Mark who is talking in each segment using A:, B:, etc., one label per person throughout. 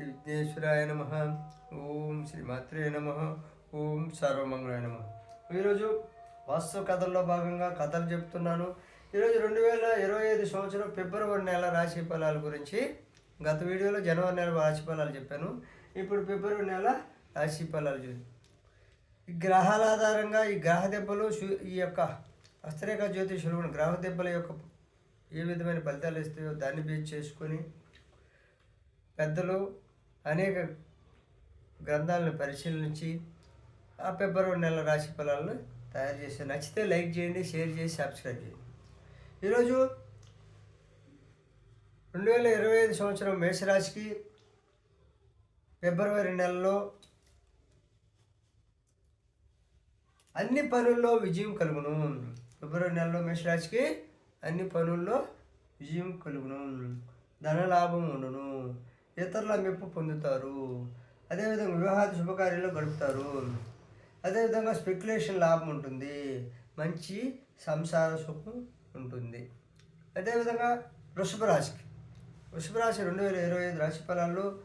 A: శ్రీ విఘ్నేశ్వరాయ నమ. ఓం శ్రీ మాత్రే నమ. ఓం సర్వమంగళాయ నమ. ఈరోజు వాస్తు కథల్లో భాగంగా కథలు చెప్తున్నాను. ఈరోజు రెండు వేల ఇరవై ఐదు సంవత్సరం ఫిబ్రవరి నెల రాశి ఫలాల గురించి గత వీడియోలో జనవరి నెల రాశి ఫలాలు చెప్పాను. ఇప్పుడు ఫిబ్రవరి నెల రాశి ఫలాలు చూ ఈ గ్రహాల ఆధారంగా ఈ గ్రహ దెబ్బలు ఈ యొక్క అస్త్రేఖ జ్యోతిషులు గ్రహ దెబ్బల యొక్క ఏ విధమైన ఫలితాలు ఇస్తాయో దాన్ని బేస్ చేసుకొని పెద్దలు అనేక గ్రంథాలను పరిశీలించి ఆ ఫిబ్రవరి నెల రాశి ఫలాలను తయారు చేసి నచ్చితే లైక్ చేయండి షేర్ చేసి సబ్స్క్రైబ్ చేయండి. ఈరోజు రెండు వేల ఇరవై ఐదు సంవత్సరం మేషరాశికి ఫిబ్రవరి నెలలో అన్ని పనుల్లో విజయం కలుగును. ఫిబ్రవరి నెలలో మేషరాశికి అన్ని పనుల్లో విజయం కలుగును. ధనలాభం ఉండును. ఇతరుల మెప్పు పొందుతారు. అదేవిధంగా వివాహాది శుభకార్యాలు గడుపుతారు. అదేవిధంగా స్పెక్యులేషన్ లాభం ఉంటుంది. మంచి సంసార సుఖం ఉంటుంది. అదేవిధంగా వృషభ రాశికి వృషభ రాశి రెండు వేల ఇరవై ఐదు రాశి ఫలాల్లో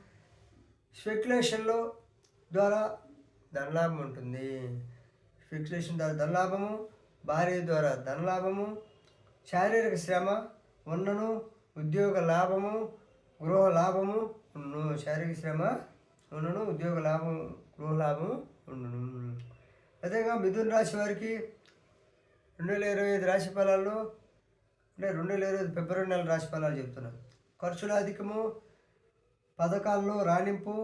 A: స్పెక్యులేషన్లో ద్వారా ధనలాభం ఉంటుంది. స్పెక్యులేషన్ ద్వారా ధనలాభము భార్య ద్వారా ధనలాభము శారీరక శ్రమ ఉన్నను ఉద్యోగ లాభము గృహ లాభము శారీరక శ్రమ ఉన్నను ఉద్యోగ లాభం గృహ లాభం ఉండును అదేగా మిథున రాశి వారికి రెండు వేల ఇరవై ఐదు రాశి ఫలాల్లో అంటే రెండు వేల ఇరవై ఐదు ఫిబ్రవరి నెల రాశి ఫలాలు చెప్తున్నాను ఖర్చుల అధికము పథకాల్లో రాణింపు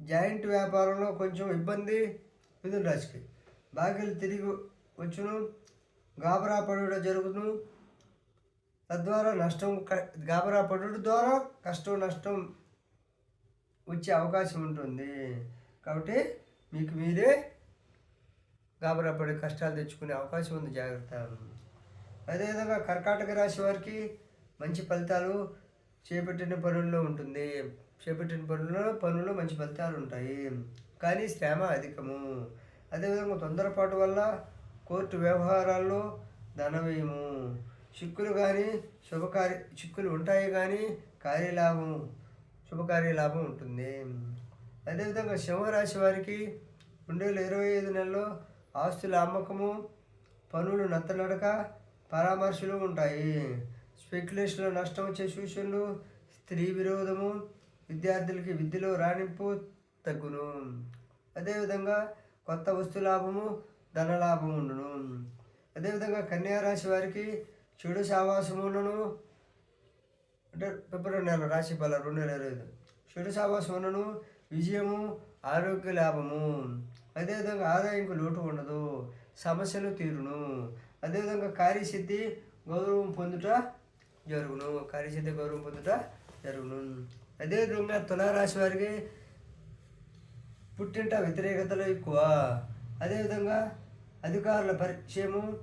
A: జాయింట్ వ్యాపారంలో కొంచెం ఇబ్బంది మిథున రాశికి. బాకీలు తిరిగి వచ్చును గాబరా పడుట జరుగును తద్వారా నష్టం క- గాబరా పడుట ద్వారా కష్టం నష్టం వచ్చే అవకాశం ఉంటుంది. కాబట్టి మీకు మీరే గాబరా కష్టాలు తెచ్చుకునే అవకాశం ఉంది. జాగ్రత్త. అదేవిధంగా కర్కాటక రాశి వారికి మంచి ఫలితాలు చేపట్టిన పనుల్లో ఉంటుంది. చేపట్టిన పనుల్లో పనుల్లో మంచి ఫలితాలు ఉంటాయి. కానీ శ్రమ అధికము. అదేవిధంగా తొందరపాటు వల్ల కోర్టు వ్యవహారాల్లో ధనవ్యయము చిక్కులు కానీ శుభకార్య చిక్కులు ఉంటాయి కానీ కార్యలాభం శుభకార్యలాభం ఉంటుంది. అదేవిధంగా సింహరాశి వారికి రెండు వేల ఇరవై ఐదు నెలలో ఆస్తుల అమ్మకము పనులు నత్తనడక పరామర్శలు ఉంటాయి. స్పెక్యులేషన్లో నష్టం వచ్చే సూచనలు స్త్రీ విరోధము విద్యార్థులకి విద్యలో రాణింపు తగ్గును. అదేవిధంగా కొత్త వస్తు లాభము ధనలాభం ఉండును. అదేవిధంగా కన్యా రాశి వారికి చెడు సావాసములను అంటే ఫిబ్రవరి నెల రాశి ఫల రెండు వేల ఇరవై ఐదు. చెడు సావాసములను విజయము ఆరోగ్య లాభము. అదేవిధంగా ఆదాయంకు లోటు ఉండదు సమస్యలు తీరును. అదేవిధంగా కార్యసిద్ధి గౌరవం పొందుట జరుగును. కార్యసిద్ధి గౌరవం పొందుట జరుగును. అదేవిధంగా తులారాశి వారికి పుట్టింట వ్యతిరేకతలు ఎక్కువ. అదేవిధంగా అధికారుల పరిచయము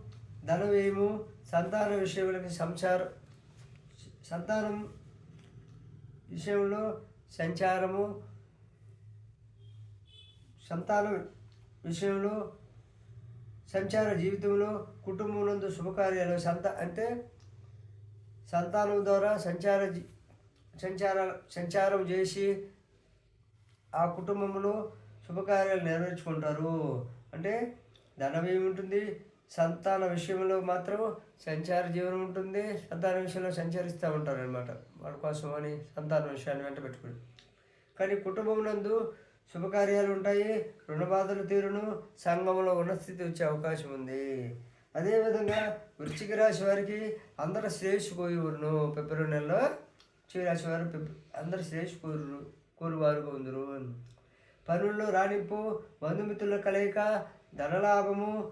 A: ధన వ్యయము సంతాన విషయములకి సంసారం సంతానం విషయంలో సంచారము సంతానం విషయంలో సంచార జీవితంలో కుటుంబం నందు శుభకార్యాలు. సంత అంటే సంతానం ద్వారా సంచార జీ- సంచార సంచారం చేసి ఆ కుటుంబంలో శుభకార్యాలు నెరవేర్చుకుంటారు. అంటే ధనవ్యయం ఉంటుంది సంతాన విషయంలో మాత్రం సంచార జీవనం ఉంటుంది. సంతాన విషయంలో సంచరిస్తూ ఉంటారు అనమాట వాళ్ళ కోసం అని సంతాన విషయాన్ని వెంట పెట్టుకుని. కానీ కుటుంబం నందు శుభకార్యాలు ఉంటాయి. రుణ బాధలు తీరును సంఘంలో ఉన్నస్థితి వచ్చే అవకాశం ఉంది. అదేవిధంగా వృశ్చిక రాశి వారికి అందరు శ్రేయస్సు కోరును ఫిబ్రవరి నెలలో వృశ్చిక రాశి వారు అందరూ అందరు శ్రేయస్సు కోరు కోరువారు ఉందరు. పనుల్లో రాణింపు బంధుమిత్రుల కలయిక ధనలాభము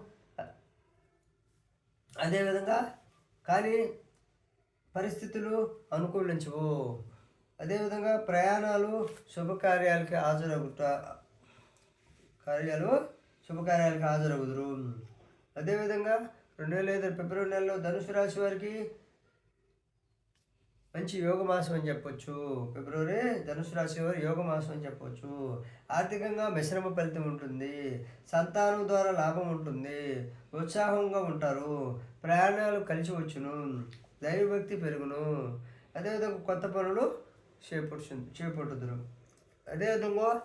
A: అదేవిధంగా కానీ పరిస్థితులు అనుకూలించవు. అదేవిధంగా ప్రయాణాలు శుభకార్యాలకి హాజరగుట కార్యాలు శుభకార్యాలకి హాజరగుదురు. అదేవిధంగా రెండు వేల ఐదు ఫిబ్రవరి నెలలో ధనుసు రాశి వారికి మంచి యోగ మాసం అని చెప్పొచ్చు. ఫిబ్రవరి ధనుసు రాశి వారు యోగ మాసం అని చెప్పొచ్చు. ఆర్థికంగా మిశ్రమ ఫలితం ఉంటుంది. సంతానం ద్వారా లాభం ఉంటుంది. ఉత్సాహంగా ఉంటారు. ప్రయాణాలు కలిసి వచ్చును. దైవభక్తి పెరుగును. అదేవిధంగా కొత్త పనులు చేపట్టు చేపట్టుదురు. అదేవిధంగా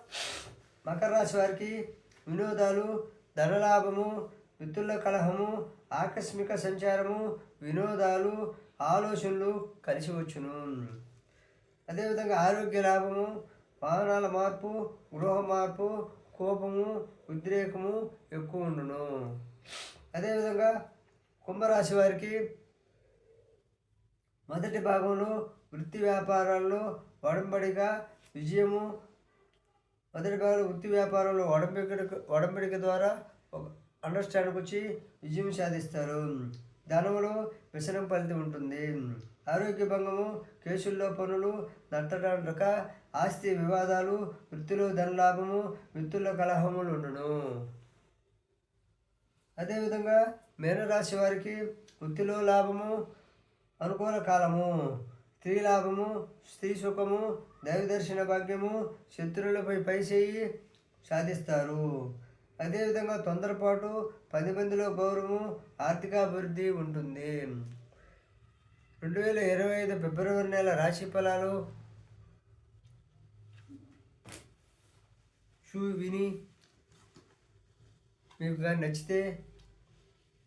A: మకర రాశి వారికి వినోదాలు ధనలాభము మిత్రుల కలహము ఆకస్మిక సంచారము వినోదాలు ఆలోచనలు కలిసి వచ్చును. అదేవిధంగా ఆరోగ్య లాభము వాహనాల మార్పు గృహ మార్పు కోపము ఉద్రేకము ఎక్కువ ఉండును. అదేవిధంగా కుంభరాశి వారికి మొదటి భాగంలో వృత్తి వ్యాపారాల్లో వడంబడిగా విజయము మొదటి భాగంలో వృత్తి వ్యాపారంలో వడంబడిక వడంబడిక ద్వారా ఒక అండర్స్టాండ్కి వచ్చి విజయం సాధిస్తారు. ధనములో వ్యసనం ఫలితం ఉంటుంది. ఆరోగ్య భంగము కేసుల్లో పనులు నట్టడాక ఆస్తి వివాదాలు వృత్తిలో ధనలాభము వృత్తుల్లో కలహములు ఉండును. అదేవిధంగా మేనరాశి వారికి వృత్తిలో లాభము అనుకూల కాలము స్త్రీ లాభము స్త్రీ సుఖము దైవదర్శన భాగ్యము శత్రువులపై పైచేయి సాధిస్తారు. అదేవిధంగా తొందరపాటు పది మందిలో గౌరవము ఆర్థికాభివృద్ధి ఉంటుంది. రెండు వేల ఇరవై ఐదు ఫిబ్రవరి నెల రాశి ఫలాలు. షూ విని మీకు కానీ నచ్చితే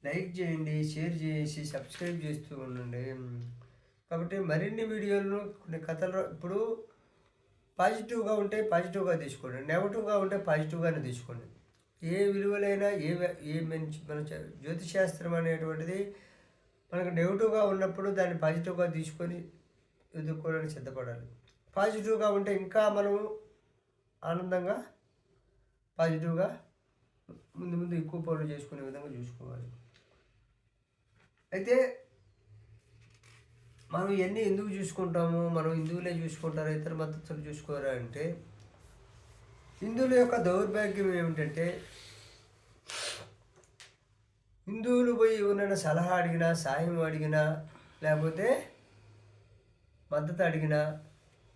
A: లైక్ చేయండి షేర్ చేసి సబ్స్క్రైబ్ చేస్తూ ఉండండి. కాబట్టి మరిన్ని వీడియోలను కొన్ని కథలు ఇప్పుడు పాజిటివ్గా ఉంటే పాజిటివ్గా తీసుకోండి నెగటివ్గా ఉంటే పాజిటివ్గానే తీసుకోండి. ఏ విలువలైనా ఏ ఏ మంచి మన చ- జ్యోతిశాస్త్రం అనేటువంటిది మనకు నెగిటివ్గా ఉన్నప్పుడు దాన్ని పాజిటివ్గా తీసుకొని ఎదుర్కోవడానికి సిద్ధపడాలి. పాజిటివ్గా ఉంటే ఇంకా మనం ఆనందంగా పాజిటివ్గా ముందు ముందు ఎక్కువ పనులు చేసుకునే విధంగా చూసుకోవాలి. అయితే మనం ఇవన్నీ ఎందుకు చూసుకుంటాము? మనం హిందువులే చూసుకుంటారు? ఇతర మద్దతులు చూసుకోరా అంటే హిందువుల యొక్క దౌర్భాగ్యం ఏమిటంటే హిందువులు పోయి ఎవరైనా సలహా అడిగినా సాయం అడిగినా లేకపోతే మద్దతు అడిగినా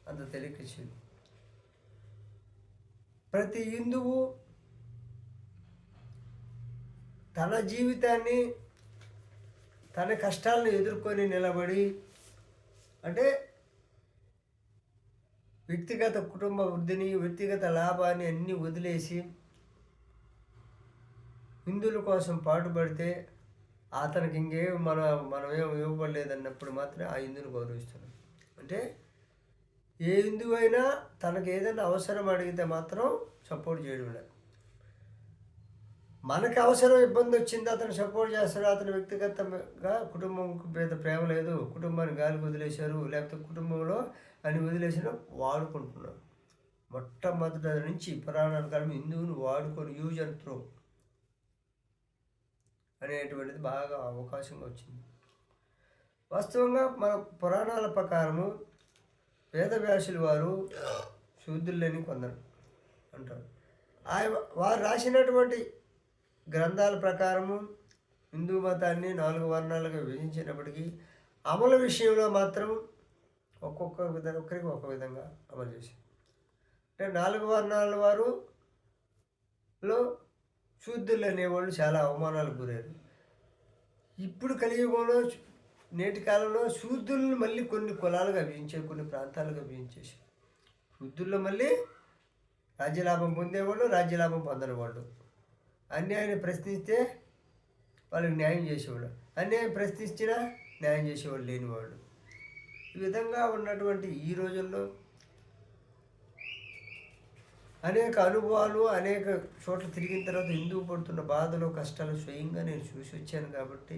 A: అంత తెలియకొచ్చింది. ప్రతి హిందువు తన జీవితాన్ని తన కష్టాలను ఎదుర్కొని నిలబడి అంటే వ్యక్తిగత కుటుంబ వృద్ధిని వ్యక్తిగత లాభాన్ని అన్నీ వదిలేసి హిందువుల కోసం పాటుపడితే అతనికి ఇంకేం మన మనమేం ఇవ్వబడలేదన్నప్పుడు మాత్రమే ఆ హిందువుని గౌరవిస్తున్నాం అంటే ఏ హిందువు అయినా తనకు ఏదైనా అవసరం అడిగితే మాత్రం సపోర్ట్ చేయడం లేదు మనకి అవసరం ఇబ్బంది వచ్చింది అతను సపోర్ట్ చేస్తాడు. అతను వ్యక్తిగతంగా కుటుంబం మీద ప్రేమ లేదు. కుటుంబాన్ని గాలి వదిలేశారు. లేకపోతే కుటుంబంలో అని వదిలేసిన వాడుకుంటున్నారు మొట్టమొదటి నుంచి పురాణాల కాలం హిందువుని వాడుకొని యూజ్ అండ్ త్రో అనేటువంటిది బాగా అవకాశంగా వచ్చింది. వాస్తవంగా మన పురాణాల ప్రకారము వేదవ్యాసులు వారు శూద్రులని కొందరు అంటారు. ఆయన వారు రాసినటువంటి గ్రంథాల ప్రకారము హిందూ మతాన్ని నాలుగు వర్ణాలుగా విభజించినప్పటికీ అమలు విషయంలో మాత్రం ఒక్కొక్క విధంగా ఒక్కరికి ఒక విధంగా అమలు చేశారు. అంటే నాలుగు వర్ణాల వారు లో శూద్ధులు అనేవాళ్ళు చాలా అవమానాలకు గురయ్యారు. ఇప్పుడు కలియుగంలో నేటి కాలంలో శూద్ధులను మళ్ళీ కొన్ని కులాలుగా విభజించారు కొన్ని ప్రాంతాలుగా విభజించేసారు శూద్ధుల్లో మళ్ళీ రాజ్యలాభం పొందేవాళ్ళు రాజ్యలాభం పొందని వాళ్ళు అన్యాయాన్ని ప్రశ్నిస్తే వాళ్ళకి న్యాయం చేసేవాడు అన్యాయం ప్రశ్నించినా న్యాయం చేసేవాళ్ళు లేనివాళ్ళు. ఈ విధంగా ఉన్నటువంటి ఈ రోజుల్లో అనేక అనుభవాలు అనేక చోట్ల తిరిగిన తర్వాత హిందువు పడుతున్న బాధలు కష్టాలు స్వయంగా నేను చూసి వచ్చాను కాబట్టి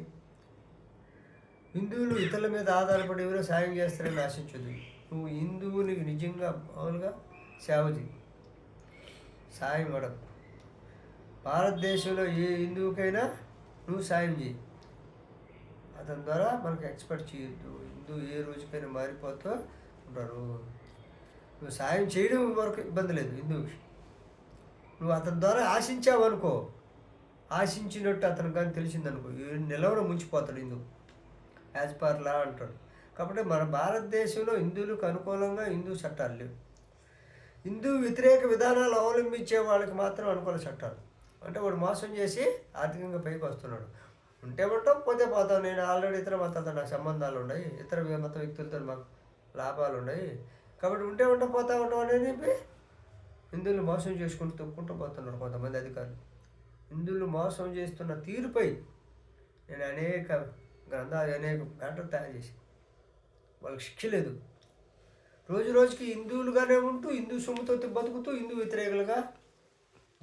A: హిందువులు ఇతరుల మీద ఆధారపడి ఎవరో సాయం చేస్తారని ఆశించదు నువ్వు హిందువుని నిజంగా మామూలుగా సేవ చేయి సాయం అడగ భారతదేశంలో ఏ హిందువుకైనా నువ్వు సాయం చేయి అతని ద్వారా మనకు ఎక్స్పెక్ట్ చేయొద్దు. హిందూ ఏ రోజుకైనా మారిపోతూ ఉంటారు. నువ్వు సాయం చేయడం వరకు ఇబ్బంది లేదు హిందువుకి నువ్వు అతని ద్వారా ఆశించావు అనుకో ఆశించినట్టు అతనికి కానీ తెలిసిందనుకో. నిలవన ముంచిపోతాడు హిందూ యాజ్ పర్ లా అంటాడు. కాబట్టి మన భారతదేశంలో హిందువులకు అనుకూలంగా హిందూ చట్టాలు లేవు. హిందూ వ్యతిరేక విధానాలు అవలంబించే వాళ్ళకి మాత్రం అనుకూల చట్టాలు. అంటే వాడు మోసం చేసి ఆర్థికంగా పైకి వస్తున్నాడు. ఉంటే ఉంటాం పోతే పోతాం. నేను ఆల్రెడీ ఇతర మతాలతో నాకు సంబంధాలు ఉన్నాయి. ఇతర మత వ్యక్తులతో మాకు లాభాలు ఉన్నాయి కాబట్టి ఉంటే ఉంటా పోతా ఉంటాం అని చెప్పి హిందువులు మోసం చేసుకుంటూ తొక్కుంటూ పోతున్నారు కొంతమంది అధికారులు. హిందువులు మోసం చేస్తున్న తీరుపై నేను అనేక గ్రంథాలు అనేక మ్యాటర్ తయారు చేసి వాళ్ళకి శిక్ష లేదు. రోజు రోజుకి హిందువులుగానే ఉంటూ హిందూ సొమ్ముతో బతుకుతూ హిందూ వ్యతిరేకులుగా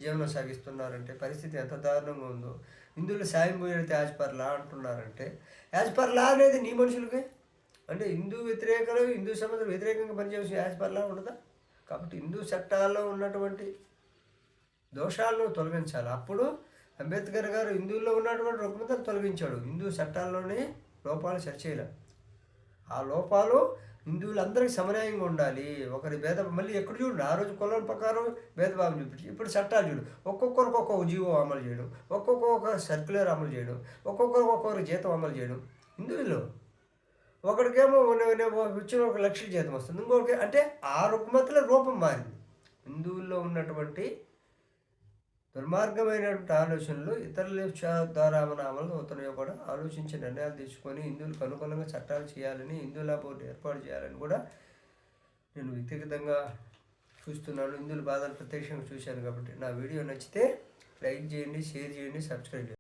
A: జీవనం సాగిస్తున్నారంటే పరిస్థితి ఎంత దారుణంగా ఉందో. హిందువులు సాయం పోయేది యాజ్ పర్ లా అంటున్నారంటే యాజ్ పర్ లా అనేది నీ మనుషులకి? అంటే హిందూ వ్యతిరేకలు హిందూ సమాజం వ్యతిరేకంగా పనిచేయాల్సిన యాజ్ పర్ లా ఉండదా? కాబట్టి హిందూ చట్టాల్లో ఉన్నటువంటి దోషాలను తొలగించాలి. అప్పుడు అంబేద్కర్ గారు హిందువుల్లో ఉన్నటువంటి రుగ్మతలు తొలగించాడు. హిందూ చట్టాల్లోనే లోపాలు సరిచేయలే ఆ లోపాలు హిందువులందరికీ సమన్యాయంగా ఉండాలి. ఒకరి భేద మళ్ళీ ఎక్కడ చూడు ఆ రోజు కులం ప్రకారం భేదభావం చూపించి. ఇప్పుడు చట్టాలు చూడు ఒక్కొక్కరికి ఒక్కొక్క జీవో అమలు చేయడం ఒక్కొక్క సర్క్యులర్ అమలు చేయడం ఒక్కొక్కరికి ఒక్కొక్కరు జీతం అమలు చేయడం. హిందువుల్లో ఒకరికేమో వచ్చిన ఒక లక్షల జీతం వస్తుంది ఇంకొకరికి అంటే ఆ రుగ్మతల రూపం మారింది. హిందువుల్లో ఉన్నటువంటి దుర్మార్గమైనటువంటి ఆలోచనలు ఇతరుల ద్వారా మన అమలు అవుతున్నాయో కూడా ఆలోచించి నిర్ణయాలు తీసుకొని హిందువులకు అనుకూలంగా చట్టాలు చేయాలని హిందువుల బోర్డు ఏర్పాటు చేయాలని కూడా నేను వ్యక్తిగతంగా చూస్తున్నాను. హిందువుల బాధలు ప్రత్యక్షంగా చూశాను కాబట్టి నా వీడియో నచ్చితే లైక్ చేయండి షేర్ చేయండి సబ్స్క్రైబ్ చేయండి.